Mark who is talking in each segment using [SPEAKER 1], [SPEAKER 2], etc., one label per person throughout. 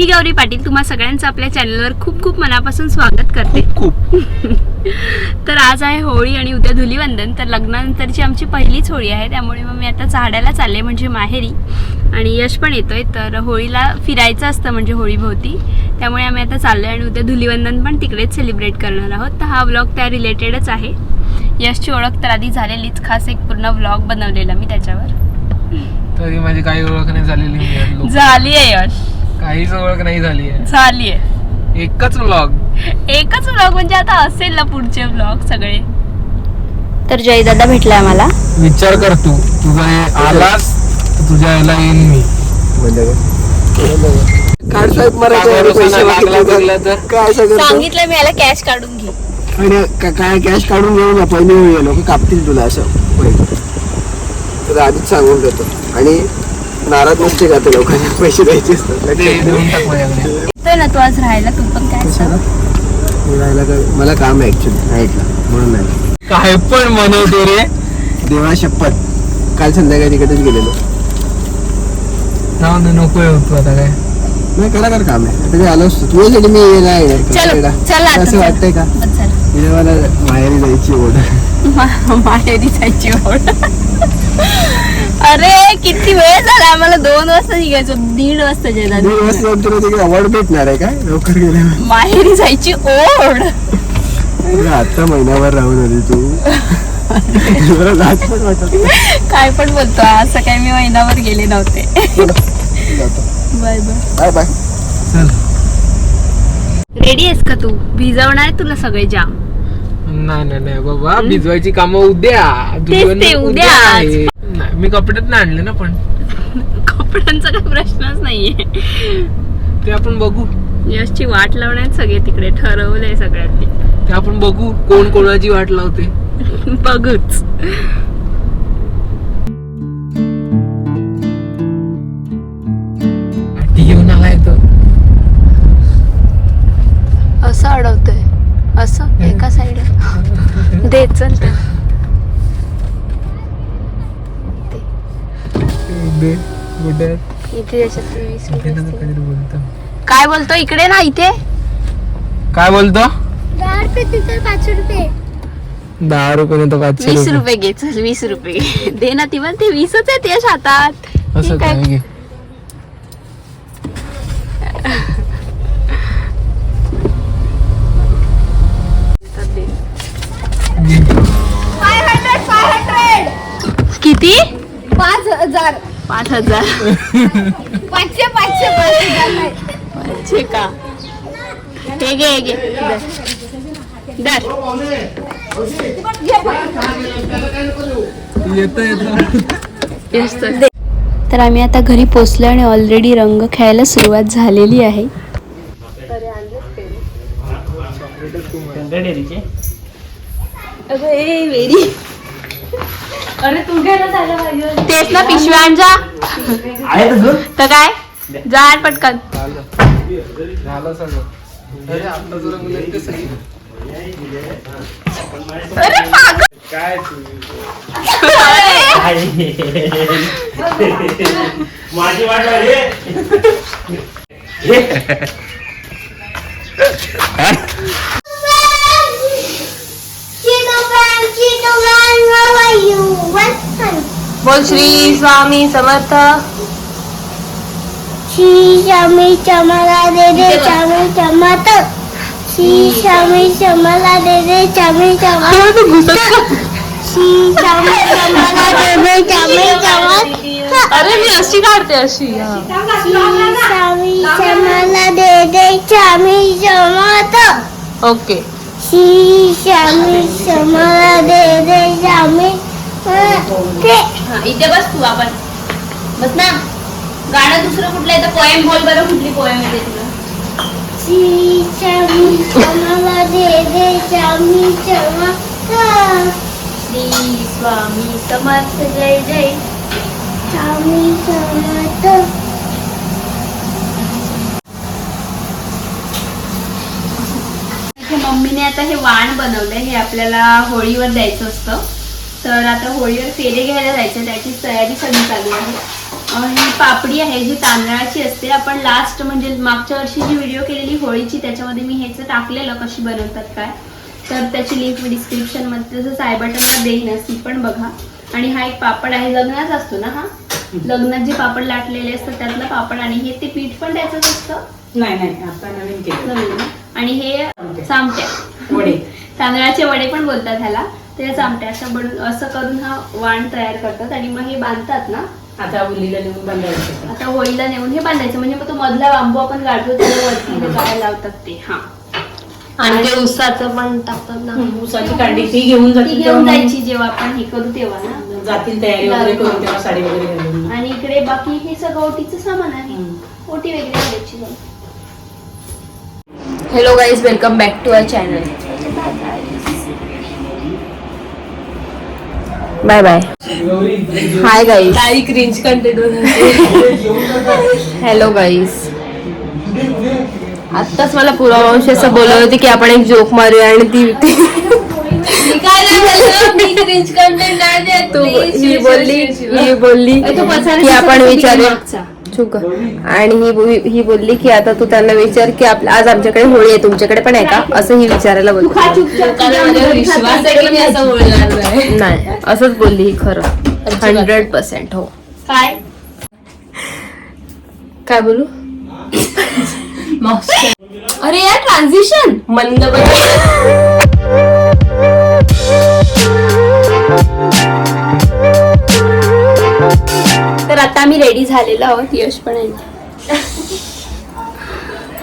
[SPEAKER 1] मी गौरी पाटील तुम्हा सगळ्यांचं आपल्या चॅनलवर खूप खूप मनापासून स्वागत करते.
[SPEAKER 2] खूप
[SPEAKER 1] तर आज आहे होळी आणि उद्या धुलीवंदन तर लग्नानंतरची आमची पहिलीच होळी आहे त्यामुळे मग मी आता झाडाला चालले म्हणजे माहेरी. आणि यश पण येतोय तर होळीला फिरायचं असतं म्हणजे होळीभोवती. त्यामुळे आम्ही आता चाललोय आणि उद्या धुलीवंदन पण तिकडेच सेलिब्रेट करणार आहोत. तर हा व्लॉग त्या रिलेटेडच आहे. यशची ओळख तर आधी झालेलीच खास एक पूर्ण व्लॉग बनवलेला मी त्याच्यावर.
[SPEAKER 2] तरी माझी काही ओळख नाही झालेली आहे.
[SPEAKER 1] झाली आहे यश.
[SPEAKER 2] काहीच ओळख नाही झाली आहे.
[SPEAKER 1] झाली आहे.
[SPEAKER 2] एकच व्लॉग
[SPEAKER 1] एकच व्लॉग म्हणजे आता असेल ना पुढचे व्लॉग सगळे. तर जय दादा भेटलाय मला
[SPEAKER 2] विचार कर तू. तुझा आलास तुझ्या याला येईन मी.
[SPEAKER 3] कार्ड पैसे
[SPEAKER 2] लागला
[SPEAKER 3] तर? काय
[SPEAKER 1] सांगितलं मी याला कॅश काढून घे.
[SPEAKER 3] आणि का- काय कॅश काढून घेऊन ना पहिले लोक कापतील तुला असं. पहिले तर आधीच सांगून देतो. आणि नाराज नसते का ते लोकांना? पैसे द्यायचे असतात.
[SPEAKER 2] ते
[SPEAKER 1] ना तू आज राहायला? तू पण काय?
[SPEAKER 3] मी राहायला मला काम आहे ऍक्च्युली नाईटला म्हणून नाही.
[SPEAKER 2] काय पण बनवतो रे.
[SPEAKER 3] देवा शपथ. काल संध्याकाळी तिकडेच गेलेलो.
[SPEAKER 2] जाऊ दे नको होतो आता काय.
[SPEAKER 3] नाही करा कर काम आहे. आता मी आलो असतो. तुझ्यासाठी मी नाही असं. वाटतंय का? मला माहेरी जायची ओढ.
[SPEAKER 1] माहेरी जायची ओढ अरे किती वेळ झाला? आम्हाला दोन वाजता निघायचं दीड वाजता
[SPEAKER 3] दीड
[SPEAKER 1] जेवण
[SPEAKER 3] वाजता जाऊन तुला तिकडे अवॉर्ड भेटणार आहे काय? लवकर गेल्यावर?
[SPEAKER 1] माहेरी जायची ओढ.
[SPEAKER 3] आता महिनाभर राहून आली तू.
[SPEAKER 1] काय पण बोलतो असं काय मी महिनाभर गेले नव्हते. Bye bye.
[SPEAKER 3] Bye bye.
[SPEAKER 2] चल.
[SPEAKER 1] रेडी आहेस का तू? भिजवणार आहे तुला सगळे जाम
[SPEAKER 2] नाही नाही नाही. बाबा भिजवायची कामं उद्या.
[SPEAKER 1] ते, उद्या.
[SPEAKER 2] आहे. नाही, मी कपड्यात नाही आणले ना पण.
[SPEAKER 1] कपड्यांचा काही प्रश्नच नाहीये.
[SPEAKER 2] ते आपण बघू.
[SPEAKER 1] यशची वाट लावण्यात सगळे तिकडे ठरवलंय सगळ्यांनी.
[SPEAKER 2] ते आपण बघू कोण कोणाची वाट लावते.
[SPEAKER 1] बघूच. दे इथे ते.
[SPEAKER 2] काहीतरी बोलतो.
[SPEAKER 1] काय बोलतो? इकडे ना इथे.
[SPEAKER 2] काय बोलतो?
[SPEAKER 4] दहा रुपये तिथं पाच रुपये.
[SPEAKER 2] दहा रुपये तो पाचशे
[SPEAKER 1] वीस
[SPEAKER 2] रुपये.
[SPEAKER 1] रुपये घे चल वीस रुपये. दे ना ती पण ते वीसच आहेत यश हातात.
[SPEAKER 2] असं
[SPEAKER 1] काय?
[SPEAKER 2] घे.
[SPEAKER 1] किती?
[SPEAKER 4] पाच हजार.
[SPEAKER 1] पाच हजार.
[SPEAKER 4] पाचशे पाचशे.
[SPEAKER 1] पाचशे का? हे घे हे घे. दर तर आम्ही आता घरी पोचलो आणि ऑलरेडी रंग खेळायला सुरुवात झालेली आहे. तेच ना पिशव्या आण जा तर काय? जा आण पटकन.
[SPEAKER 2] झालं सगळं. अरे आपलं जरा मुलं कसं आहे?
[SPEAKER 1] अरे पागल.
[SPEAKER 5] माझी वाट लागली
[SPEAKER 1] बोल श्री स्वामी समर्थ।
[SPEAKER 4] श्री स्वामी चमला दे दे स्वामी चमत श्री स्वामी चमला दे दे स्वामी चमत श्री स्वामी चमला दे दे स्वामी चमत
[SPEAKER 1] अरे मी अशी काढते अशी
[SPEAKER 4] स्वामी चमला दे दे स्वामी चमत
[SPEAKER 1] ओके।
[SPEAKER 4] श्री स्वामी चमला दे दे स्वामी ते
[SPEAKER 1] इथे बस तू आपण. बस ना. गाणं दुसरं कुठलं आहे? तर पोएम बोल बरं कुठली पोएम येते तुला?
[SPEAKER 4] श्री स्वामी
[SPEAKER 1] समर्थ जय जय.
[SPEAKER 4] स्वामी समर्थ
[SPEAKER 1] इथे मम्मीने आता हे वाण बनवलंय. हे आपल्याला होळीवर द्यायचं असतं. तर आता होळीवर फेरे घ्यायला जायचं त्याची तयारी सगळी चालू आहे. ही पापडी आहे जी तांदळाची असते आपण लास्ट म्हणजे मागच्या वर्षी जी व्हिडिओ केलेली होळीची त्याच्यामध्ये मी ह्याचं टाकलेलं कशी बनवतात काय. तर त्याची लिंक मी डिस्क्रिप्शनमध्ये तसंच आय बटनला देईनच ती पण बघा. आणि हा एक पापड आहे लग्नात असतो ना हा? लग्नात जे पापड लाटलेले असतात त्यातलं पापड आणि हे ते पीठ पण त्याचंच असतं?
[SPEAKER 6] नाही नाही आता नवीन केलं.
[SPEAKER 1] नवीन. ना? आणि हे चामट्या
[SPEAKER 6] वडे.
[SPEAKER 1] तांदळाचे वडे पण बोलतात ह्याला. ते चामट्या असं बनून असं करून हा वाण तयार करतात आणि मग हे बांधतात ना.
[SPEAKER 6] आता उलीला नेऊन बांधायचं
[SPEAKER 1] आता होळीला नेऊन हे बांधायचं म्हणजे मग तो मधला बांबू आपण गाठतो त्याला वरती हे करायला लावतात ते हा.
[SPEAKER 4] आणि ते उसाचं पण टाकतात ना.
[SPEAKER 6] ऊसाची कांडी ती घेऊन
[SPEAKER 1] ती
[SPEAKER 6] जातील
[SPEAKER 1] घेऊन
[SPEAKER 6] तेव्हा मग.
[SPEAKER 1] जायची जेव्हा आपण हे करू तेव्हा ना.
[SPEAKER 6] जातील तयारी वगैरे करून तेव्हा साडी वगैरे घालून
[SPEAKER 1] आणि इकडे बाकी हे सगळं ओटीचं सामान आहे.
[SPEAKER 6] हम्म.
[SPEAKER 1] ओटी वगैरे करायची hello guys welcome back to our channel bye bye hi guys
[SPEAKER 4] काही क्रिंज कंटेंट
[SPEAKER 1] हॅलो गाईज आत्ताच मला पुरा मावशी असं बोलत होती की आपण एक जोक मारूया आणि ती ती- ही बोलली ही बोलली की आपण विचारू चुक आणि ही ही बोलली की आता तू त्यांना विचार की आज आमच्याकडे होळी आहे तुमच्याकडे पण आहे का? असं ही विचारायला बोलली.
[SPEAKER 4] विश्वास आहे की मी असं बोलणार नाही?
[SPEAKER 1] नाही असंच बोलली ही खरं. हंड्रेड पर्सेंट हो.
[SPEAKER 4] काय?
[SPEAKER 1] काय बोलू?
[SPEAKER 4] अरे यार ट्रान्झिशन मंद
[SPEAKER 1] आता आम्ही रेडी झालेलो आहोत. यश पण आहे.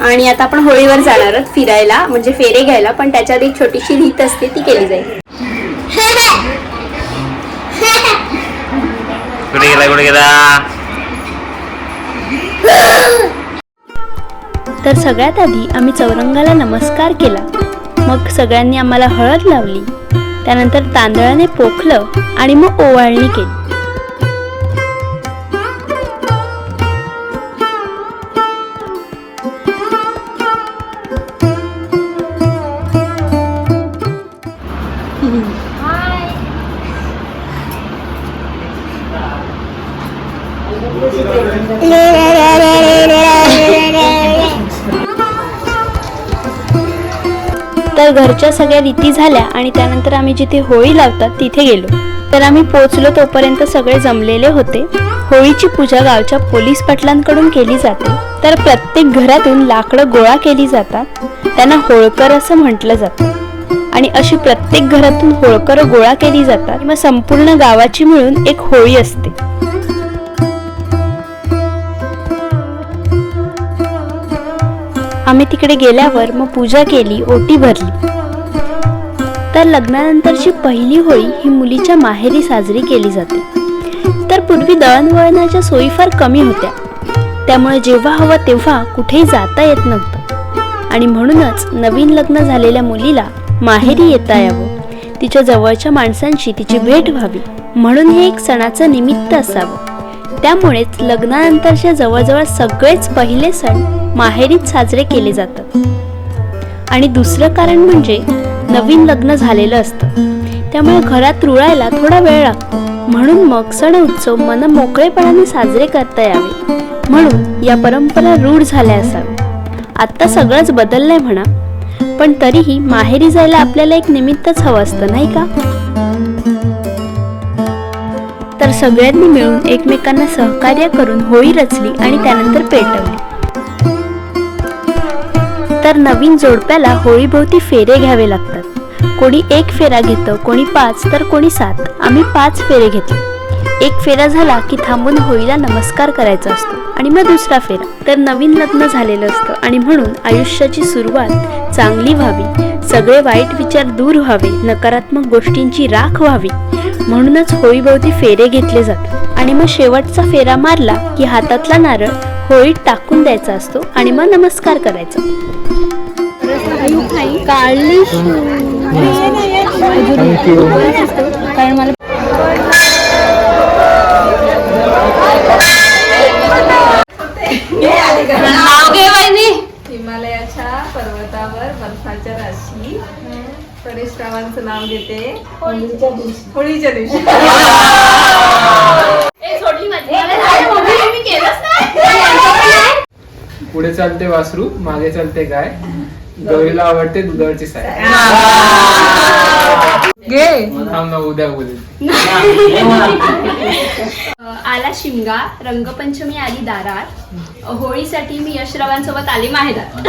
[SPEAKER 1] आणि आता आपण होळीवर जाणार आहोत फिरायला म्हणजे फेरे घ्यायला पण त्याच्यात एक छोटीशी रीत असते ती केली जाईल.
[SPEAKER 5] कुठे गेला कुठे गेला?
[SPEAKER 1] तर सगळ्यात आधी आम्ही चौरंगाला नमस्कार केला. मग सगळ्यांनी आम्हाला हळद लावली. त्यानंतर तांदळाने पोखलं आणि मग ओवाळणी केली. तर घरच्या सगळ्या रीती झाल्या आणि त्यानंतर आम्ही जिथे होळी लावतात तिथे गेलो. तर आम्ही पोचलो तोपर्यंत सगळे जमलेले होते. होळीची पूजा गावच्या पोलीस पाटलांकडून केली जाते. तर प्रत्येक घरातून लाकडं गोळा केली जातात. त्यांना होळकर असं म्हटलं जातं. आणि अशी प्रत्येक घरातून होळकर गोळा केली जातात. मग संपूर्ण गावाची मिळून एक होळी असते. आम्ही तिकडे गेल्यावर मग पूजा केली ओटी भरली. तर लग्नानंतरची पहिली होळी ही मुलीच्या माहेरी साजरी केली जाते. तर पूर्वी दळणवळणाच्या सोयी फार कमी होत्या. त्यामुळे जेव्हा हवं तेव्हा कुठेही जाता येत नव्हतं. आणि म्हणूनच नवीन लग्न झालेल्या मुलीला माहेरी येता यावं तिच्या जवळच्या माणसांशी तिची भेट व्हावी म्हणून हे एक सणाचं निमित्त असावं. त्यामुळेच लग्नानंतरच्या जवळजवळ सगळेच पहिले सण माहेरीत साजरे केले जातात. आणि दुसरं कारण म्हणजे नवीन लग्न झालेलं असतं. त्यामुळे घरात रुळायला थोडा वेळ लागतो. म्हणून मग सण उत्सव मन मोकळेपणाने साजरे करता यावे. म्हणून या परंपरा रूढ झाल्या असाव्या. आत्ता सगळंच बदललंय म्हणा. पण तरीही माहेरी जायला आपल्याला एक निमित्तच हवं असतं नाही का? सगळ्यांनी मिळून एकमेकांना सहकार्य करून होळी रचली आणि त्यानंतर पेटवली. तर नवीन जोडप्याला होळीभोवती फेरे घ्यावे लागतात. कोणी एक फेरा घेतं कोणी पाच तर कोणी सात. आम्ही पाच फेरे घेतले एक फेरा झाला की थांबून होळीला नमस्कार करायचा असतो आणि मग दुसरा फेरा. तर नवीन लग्न झालेलं असतं आणि म्हणून आयुष्याची सुरुवात चांगली व्हावी. सगळे वाईट विचार दूर व्हावे. नकारात्मक गोष्टींची राख व्हावी. म्हणूनच होळीभोवती फेरे घेतले जातात. आणि मग शेवटचा फेरा मारला की हातातला नारळ होळीत टाकून द्यायचा असतो आणि मग नमस्कार करायचा. काढली कारण मला
[SPEAKER 4] नाव घे वहिनी
[SPEAKER 7] हिमालयाच्या पर्वतावर बर्फाच्या राशी परिश्रमांचं नाव घेते. होळीच्या दिवशी.
[SPEAKER 4] ए, सोडली माझी.
[SPEAKER 2] पुढे चालते वासरू मागे चालते गाय. गौरीला आवडते दुधावरची साय. थांब ना उद्या बोलेल
[SPEAKER 1] आला शिमगा रंगपंचमी आली दारात. होळीसाठी मी यशरावांसोबत आले माहेरात.